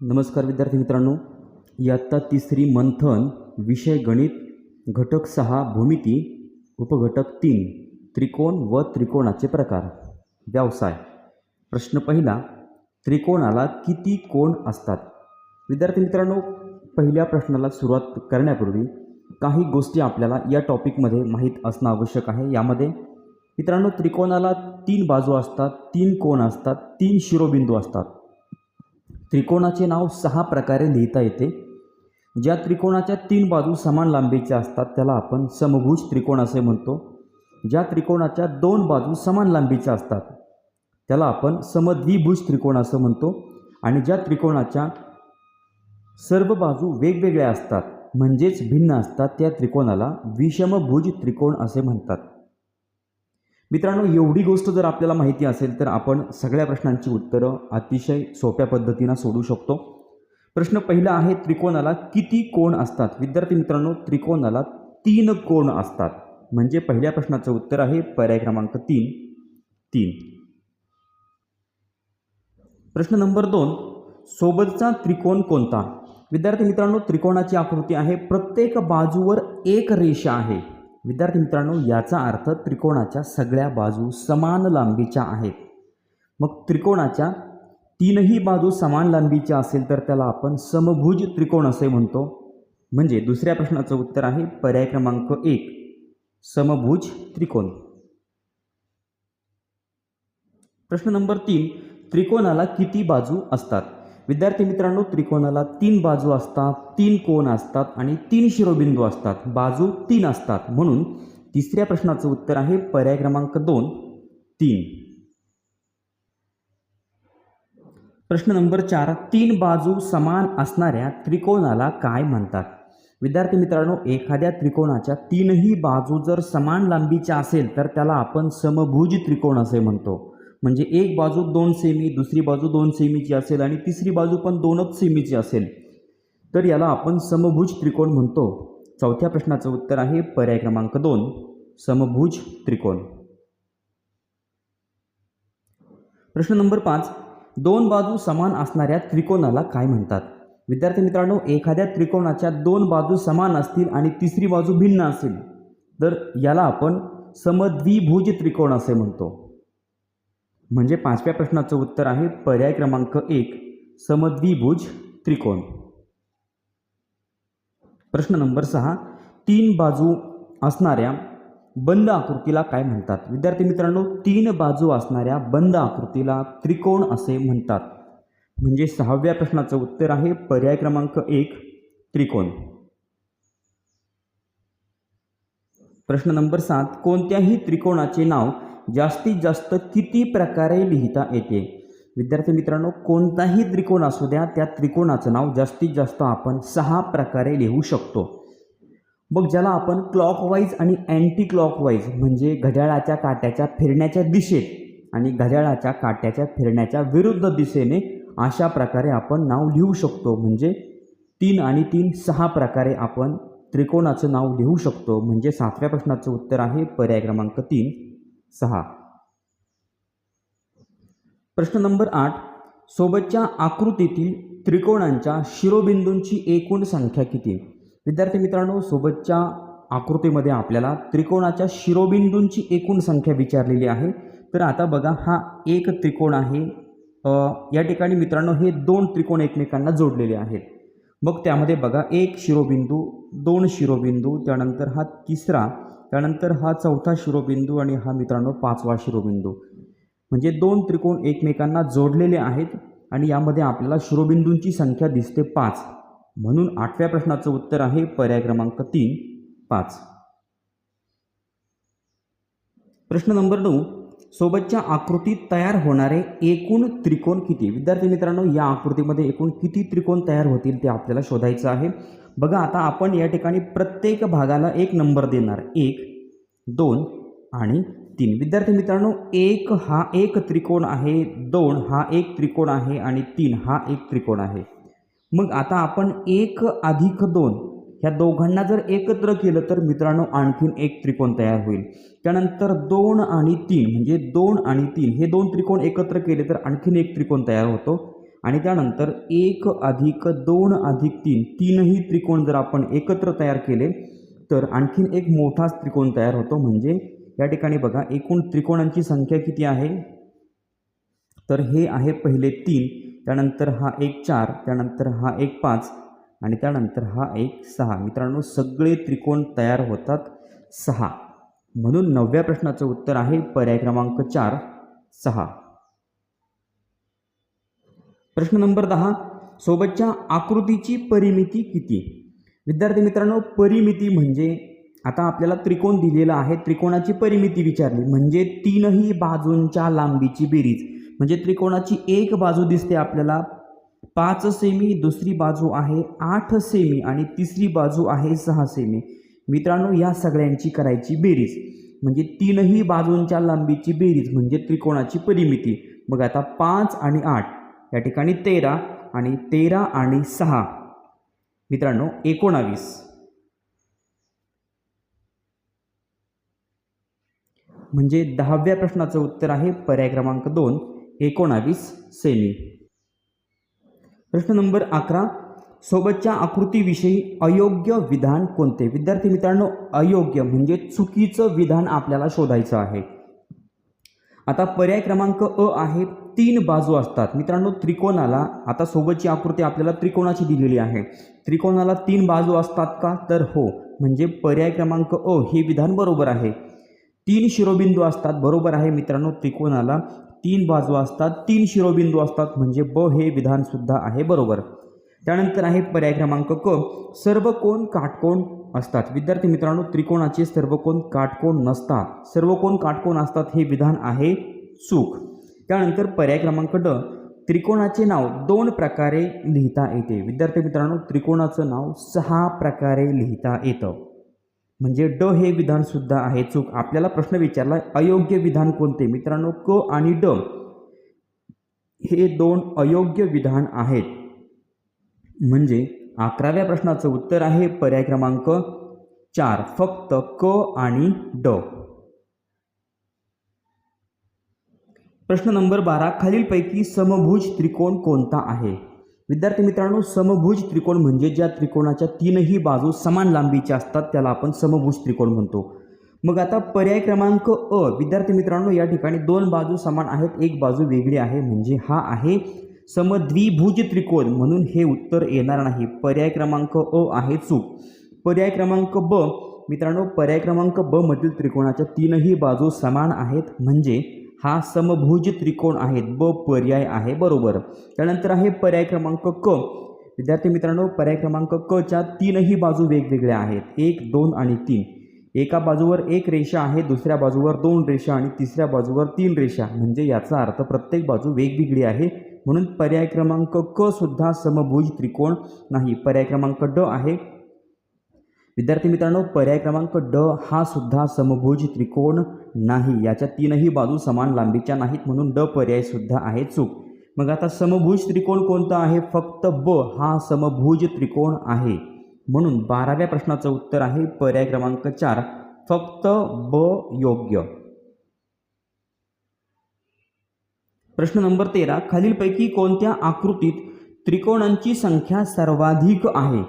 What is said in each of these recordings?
नमस्कार विद्यार्थी मित्रांनो. इयत्ता तिसरी मंथन विषय गणित घटक सहा भूमिती उपघटक तीन त्रिकोण व त्रिकोणाचे प्रकार. व्यवसाय. प्रश्न पहिला त्रिकोणाला किती कोण असतात? विद्यार्थी मित्रांनो पहिल्या प्रश्नाला सुरुवात करण्यापूर्वी काही गोष्टी आपल्याला या टॉपिकमध्ये माहीत असणं आवश्यक आहे. यामध्ये मित्रांनो त्रिकोणाला तीन बाजू असतात तीन कोण असतात तीन शिरोबिंदू असतात. त्रिकोणाचे नाव सहा प्रकारे लिहिता येते. ज्या त्रिकोणाच्या तीन बाजू समान लांबीच्या असतात त्याला आपण समभुज त्रिकोण असे म्हणतो. ज्या त्रिकोणाच्या दोन बाजू समान लांबीच्या असतात त्याला आपण समद्विभुज त्रिकोण असं म्हणतो. आणि ज्या त्रिकोणाच्या सर्व बाजू वेगवेगळ्या असतात म्हणजेच भिन्न असतात त्या त्रिकोणाला विषमभुज त्रिकोण असे म्हणतात. मित्रांनो एवढी गोष्ट जर आपल्याला माहिती असेल तर आपण सगळ्या प्रश्नांची उत्तरं अतिशय सोप्या पद्धतीनं सोडू शकतो. प्रश्न पहिला आहे त्रिकोणाला किती कोण असतात? विद्यार्थी मित्रांनो त्रिकोणाला तीन कोण असतात? म्हणजे पहिल्या प्रश्नाचं उत्तर आहे पर्याय क्रमांक तीन. तीन. प्रश्न नंबर दोन. सोबतचा त्रिकोण कोणता? विद्यार्थी मित्रांनो त्रिकोणाची आकृती आहे. प्रत्येक बाजूवर एक रेषा आहे. विद्यार्थी मित्रांनो याचा अर्थ त्रिकोणाच्या सगळ्या बाजू समान लांबीच्या आहेत. मग त्रिकोणाच्या तीनही बाजू समान लांबीच्या असेल तर त्याला आपण समभुज त्रिकोण असे म्हणतो. म्हणजे दुसऱ्या प्रश्नाचं उत्तर आहे पर्याय क्रमांक एक समभुज त्रिकोण. प्रश्न नंबर तीन त्रिकोणाला किती बाजू असतात? विद्यार्थी मित्रांनो त्रिकोणाला तीन बाजू असतात तीन कोण असतात आणि तीन शिरोबिंदू असतात. बाजू तीन असतात. म्हणून तिसऱ्या प्रश्नाचं उत्तर आहे पर्याय क्रमांक दोन तीन. प्रश्न नंबर चार तीन बाजू समान असणाऱ्या त्रिकोणाला काय म्हणतात? विद्यार्थी मित्रांनो एखाद्या त्रिकोणाच्या तीनही बाजू जर समान लांबीच्या असेल तर त्याला आपण समभुज त्रिकोण असे म्हणतो. म्हणजे एक बाजू दोन सेमी दुसरी बाजू दोन सेमीची असेल आणि तिसरी बाजू पण दोनच सेमीची असेल. तर याला आपण समभुज त्रिकोण म्हणतो. चौथ्या प्रश्नाचं उत्तर आहे पर्याय क्रमांक दोन समभुज त्रिकोण. प्रश्न नंबर पाच दोन बाजू समान असणाऱ्या त्रिकोणाला काय म्हणतात? विद्यार्थी मित्रांनो एखाद्या त्रिकोणाच्या दोन बाजू समान असतील आणि तिसरी बाजू भिन्न असेल तर याला आपण समद्विभुज त्रिकोण असे म्हणतो. म्हणजे पाचव्या प्रश्नाचं उत्तर आहे पर्याय क्रमांक एक समद्विभुज त्रिकोण. प्रश्न नंबर सहा तीन बाजू असणाऱ्या बंद आकृतीला काय म्हणतात? विद्यार्थी मित्रांनो तीन बाजू असणाऱ्या बंद आकृतीला त्रिकोण असे म्हणतात. म्हणजे सहाव्या प्रश्नाचं उत्तर आहे पर्याय क्रमांक एक त्रिकोण. प्रश्न नंबर सात कोणत्याही त्रिकोणाचे नाव जास्तीत जास्त किती प्रकारे लिहिता येते? विद्यार्थी मित्रांनो कोणताही त्रिकोण असू द्या त्या त्रिकोणाचं नाव जास्तीत जास्त आपण सहा प्रकारे लिहू शकतो. मग ज्याला आपण क्लॉकवाईज आणि अँटी क्लॉकवाईज म्हणजे घड्याळाच्या काट्याच्या फिरण्याच्या दिशेत आणि घड्याळाच्या काट्याच्या फिरण्याच्या विरुद्ध दिशेने अशा प्रकारे आपण नाव लिहू शकतो. म्हणजे तीन आणि तीन सहा प्रकारे आपण त्रिकोणाचं नाव लिहू शकतो. म्हणजे सातव्या प्रश्नाचं उत्तर आहे पर्याय क्रमांक तीन. सहा. प्रश्न नंबर आठ. सोबतच्या आकृतीतील त्रिकोणांच्या शिरोबिंदूंची एकूण संख्या किती? विद्यार्थी मित्रांनो सोबतच्या आकृतीमध्ये आपल्याला त्रिकोणाच्या शिरोबिंदूंची एकूण संख्या विचारलेली आहे. तर आता बघा हा एक त्रिकोण आहे. या ठिकाणी मित्रांनो हे दोन त्रिकोण एकमेकांना जोडलेले आहेत. मग त्यामध्ये बघा एक शिरोबिंदू दोन शिरोबिंदू त्यानंतर हा तिसरा. त्यानंतर हा चौथा शिरोबिंदू आणि हा मित्रांनो पाचवा शिरोबिंदू. म्हणजे दोन त्रिकोण एकमेकांना जोडलेले आहेत आणि यामध्ये आपल्याला शिरोबिंदूंची संख्या दिसते पाच. म्हणून आठव्या प्रश्नाचं उत्तर आहे पर्याय क्रमांक तीन पाच. प्रश्न नंबर नऊ सोबतच्या आकृतीत तयार होणारे एकूण त्रिकोण किती? विद्यार्थी मित्रांनो या आकृतीमध्ये एकूण किती त्रिकोण तयार होतील ते आपल्याला शोधायचं आहे. बघा आता आपण या ठिकाणी प्रत्येक भागाला एक नंबर देणार. एक दोन आणि तीन. विद्यार्थी मित्रांनो एक हा एक त्रिकोण आहे दोन हा एक त्रिकोण आहे आणि तीन हा एक त्रिकोण आहे. मग आता आपण एक अधिक दोन ह्या दोघांना जर एकत्र केलं तर मित्रांनो आणखीन एक त्रिकोण तयार होईल. त्यानंतर दोन आणि तीन म्हणजे दोन आणि तीन हे दोन त्रिकोण एकत्र केले तर आणखीन एक त्रिकोण तयार होतो. आणि त्यानंतर एक अधिक दोन अधिक तीन तीनही त्रिकोण जर आपण एकत्र तयार केले तर आणखीन एक मोठाच त्रिकोण तयार होतो. म्हणजे या ठिकाणी बघा एकूण त्रिकोणांची संख्या किती आहे? तर हे आहे पहिले तीन त्यानंतर हा एक चार त्यानंतर हा एक पाच आणि त्यानंतर हा एक सहा. मित्रांनो सगळे त्रिकोण तयार होतात सहा. म्हणून नवव्या प्रश्नाचं उत्तर आहे पर्याय क्रमांक चार सहा. प्रश्न नंबर दहा सोबतच्या आकृतीची परिमिती किती? विद्यार्थी मित्रांनो परिमिती म्हणजे आता आपल्याला त्रिकोण दिलेला आहे. त्रिकोणाची परिमिती विचारली. म्हणजे तीनही बाजूंच्या लांबीची बेरीज. म्हणजे त्रिकोणाची एक बाजू दिसते आपल्याला. पाच सेमी दुसरी बाजू आहे आठ सेमी आणि तिसरी बाजू आहे सहा सेमी. मित्रांनो या सगळ्यांची करायची बेरीज. म्हणजे तीनही बाजूंच्या लांबीची बेरीज म्हणजे त्रिकोणाची परिमिती. मग आता पाच आणि आठ. या ठिकाणी तेरा आणि तेरा आणि सहा. मित्रांनो एकोणावीस. म्हणजे दहाव्या प्रश्नाचं उत्तर आहे पर्याय क्रमांक दोन एकोणावीस सेमी प्रश्न नंबर अकरा. सोबतच्या आकृतीविषयी अयोग्य विधान कोणते? विद्यार्थी मित्रांनो अयोग्य म्हणजे चुकीचं विधान आपल्याला शोधायचं आहे. आता पर्याय क्रमांक अ आहे तीन बाजू असतात. मित्रांनो त्रिकोणाला आता सोबतची आकृती आपल्याला त्रिकोणाची दिलेली आहे. त्रिकोणाला तीन बाजू असतात का? तर हो. म्हणजे पर्याय क्रमांक अ हे विधान बरोबर आहे. तीन शिरोबिंदू असतात. बरोबर आहे मित्रांनो त्रिकोणाला तीन बाजू असतात. तीन शिरोबिंदू असतात. म्हणजे ब हे विधानसुद्धा आहे बरोबर. त्यानंतर आहे पर्याय क्रमांक क. सर्व कोण काटकोण असतात. विद्यार्थी मित्रांनो त्रिकोणाचे सर्व कोण काटकोण नसतात. सर्व कोण काटकोण असतात हे विधान आहे. चूक. त्यानंतर पर्याय क्रमांक ड त्रिकोणाचे नाव दोन प्रकारे लिहिता येते. विद्यार्थी मित्रांनो त्रिकोणाचं नाव सहा प्रकारे लिहिता येतं. म्हणजे ड हे विधानसुद्धा आहे. चूक आपल्याला प्रश्न विचारला अयोग्य विधान कोणते? मित्रांनो क आणि ड हे दोन अयोग्य विधान आहेत. म्हणजे अकराव्या प्रश्नाचं उत्तर आहे पर्याय क्रमांक चार. फक्त क आणि ड. प्रश्न नंबर बारा खालीलपैकी समभुज त्रिकोण कोणता आहे? विद्यार्थी मित्रांनो समभुज त्रिकोण म्हणजे ज्या त्रिकोणाच्या तीनही बाजू समान लांबीच्या असतात त्याला आपण समभुज त्रिकोण म्हणतो. मग आता पर्याय क्रमांक अ विद्यार्थी मित्रांनो या ठिकाणी दोन बाजू समान आहेत एक बाजू वेगळी आहे म्हणजे हा आहे समद्विभुज त्रिकोण म्हणून हे उत्तर येणार नाही. पर्याय क्रमांक अ आहे चूक. पर्याय क्रमांक ब मित्रांनो पर्याय क्रमांक ब मधील त्रिकोणाच्या तीनही बाजू समान आहेत म्हणजे हा समभुज त्रिकोण आहेत ब पर्याय आहे बरोबर. त्यानंतर आहे पर्याय क्रमांक क. विद्यार्थी मित्रांनो पर्याय क्रमांक क च्या तीनही बाजू वेगवेगळ्या आहेत. एक दोन आणि तीन. एका बाजूवर एक रेषा आहे दुसऱ्या बाजूवर दोन रेषा आणि तिसऱ्या बाजूवर तीन रेषा. म्हणजे याचा अर्थ प्रत्येक बाजू वेगवेगळी आहे. म्हणून पर्याय क्रमांक क सुद्धा समभुज त्रिकोण नाही. पर्याय क्रमांक ड आहे. विद्यार्थी मित्रांनो पर्याय क्रमांक ड हा सुद्धा समभुज त्रिकोण नाही. याच्या तीनही बाजू समान लांबीच्या नाहीत म्हणून ड पर्याय सुद्धा आहे चूक. मग आता समभुज त्रिकोण कोणता आहे? फक्त ब हा समभुज त्रिकोण आहे. म्हणून बाराव्या प्रश्नाचं उत्तर आहे पर्याय क्रमांक चार. फक्त ब योग्य. प्रश्न नंबर तेरा. खालीलपैकी कोणत्या आकृतीत त्रिकोणांची संख्या सर्वाधिक आहे?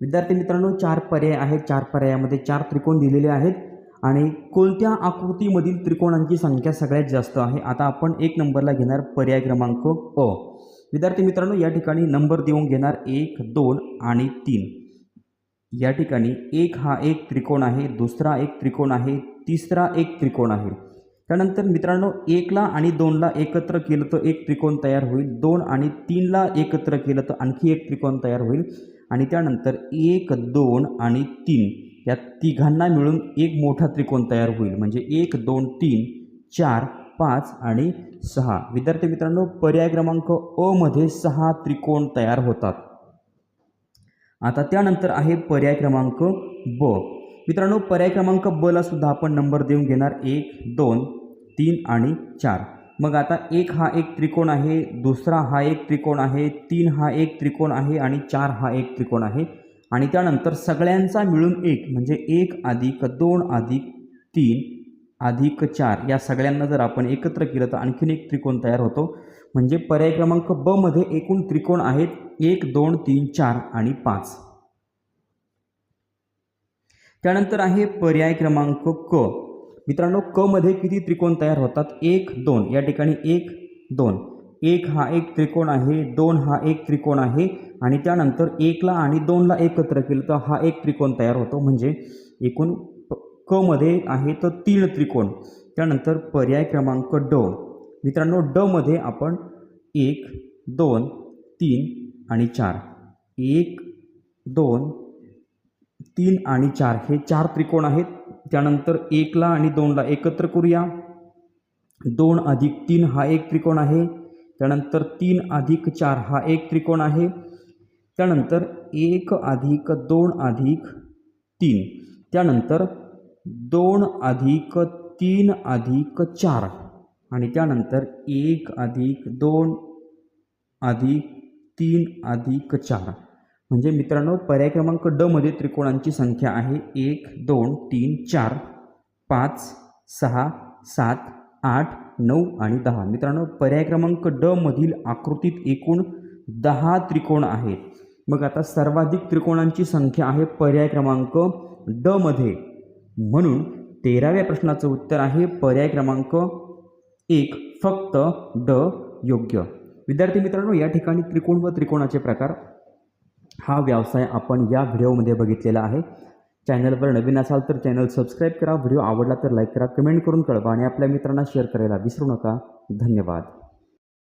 विद्यार्थी मित्रांनो चार पर्याय आहेत. चार पर्यायामध्ये चार त्रिकोण दिलेले आहेत. आणि कोणत्या आकृतीमधील त्रिकोणांची संख्या सगळ्यात जास्त आहे? आता आपण एक नंबरला घेणार पर्याय क्रमांक अ. विद्यार्थी मित्रांनो या ठिकाणी नंबर देऊन घेणार एक दोन आणि तीन. या ठिकाणी एक हा एक त्रिकोण आहे दुसरा एक त्रिकोण आहे तिसरा एक त्रिकोण आहे. त्यानंतर मित्रांनो एकला आणि दोनला एकत्र केलं तर एक त्रिकोण तयार होईल. दोन आणि तीनला एकत्र केलं तर आणखी एक त्रिकोण तयार होईल. आणि त्यानंतर एक दोन आणि तीन या तिघांना मिळून एक मोठा त्रिकोण तयार होईल. म्हणजे एक दोन तीन चार पाच आणि सहा. विद्यार्थी मित्रांनो पर्याय क्रमांक अ मध्ये सहा त्रिकोण तयार होतात. आता त्यानंतर आहे पर्याय क्रमांक ब. मित्रांनो पर्याय क्रमांक बला सुद्धा आपण नंबर देऊन घेणार. एक दोन तीन आणि चार. मग आता एक हा एक त्रिकोण आहे दुसरा हा एक त्रिकोण आहे तीन हा एक त्रिकोण आहे आणि चार हा एक त्रिकोण आहे. आणि त्यानंतर सगळ्यांचा मिळून एक म्हणजे एक अधिक दोन अधिक तीन अधिक चार या सगळ्यांना जर आपण एकत्र केलं तर आणखीन एक त्रिकोण तयार होतो. म्हणजे पर्याय क्रमांक ब मध्ये एकूण त्रिकोण आहेत एक दोन तीन चार आणि पाच. त्यानंतर आहे पर्याय क्रमांक क. मित्रांनो क मध्ये किती त्रिकोण तयार होतात? एक दोन. या ठिकाणी एक दोन. एक हा एक त्रिकोण आहे दोन हा एक त्रिकोण आहे आणि त्यानंतर एकला आणि दोनला एकत्र केलं तर हा एक त्रिकोण तयार होतो. म्हणजे एकूण प- क मध्ये आहे तर तीन त्रिकोण. त्यानंतर पर्याय क्रमांक ड. मित्रांनो ड मध्ये आपण एक दोन तीन आणि चार. एक दोन तीन आणि चार हे चार त्रिकोण आहेत. त्यानंतर एकला आणि दोनला एकत्र करूया. दोन अधिक तीन हा एक त्रिकोण आहे. त्यानंतर तीन अधिक चार हा एक त्रिकोण आहे. त्यानंतर एक अधिक दोन अधिक तीन. त्यानंतर दोन अधिक तीन अधिक चार. आणि त्यानंतर एक अधिक दोन अधिक तीन अधिक चार. म्हणजे मित्रांनो पर्याय क्रमांक ड मध्ये त्रिकोणांची संख्या आहे एक दोन तीन चार पाच सहा सात आठ नऊ आणि दहा. मित्रांनो पर्याय क्रमांक ड मधील आकृतीत एकूण दहा त्रिकोण आहेत. मग आता सर्वाधिक त्रिकोणांची संख्या आहे पर्याय क्रमांक ड मध्ये. म्हणून तेराव्या प्रश्नाचं उत्तर आहे पर्याय क्रमांक एक फक्त ड योग्य. विद्यार्थी मित्रांनो या ठिकाणी त्रिकोण व त्रिकोणाचे प्रकार हा व्यवसाय आपण या व्हिडिओमध्ये बघितलेला आहे. चॅनलवर नवीन असाल तर चॅनल सबस्क्राईब करा. व्हिडिओ आवडला तर लाईक करा कमेंट करून कळवा आणि आपल्या मित्रांना शेअर करायला विसरू नका. धन्यवाद.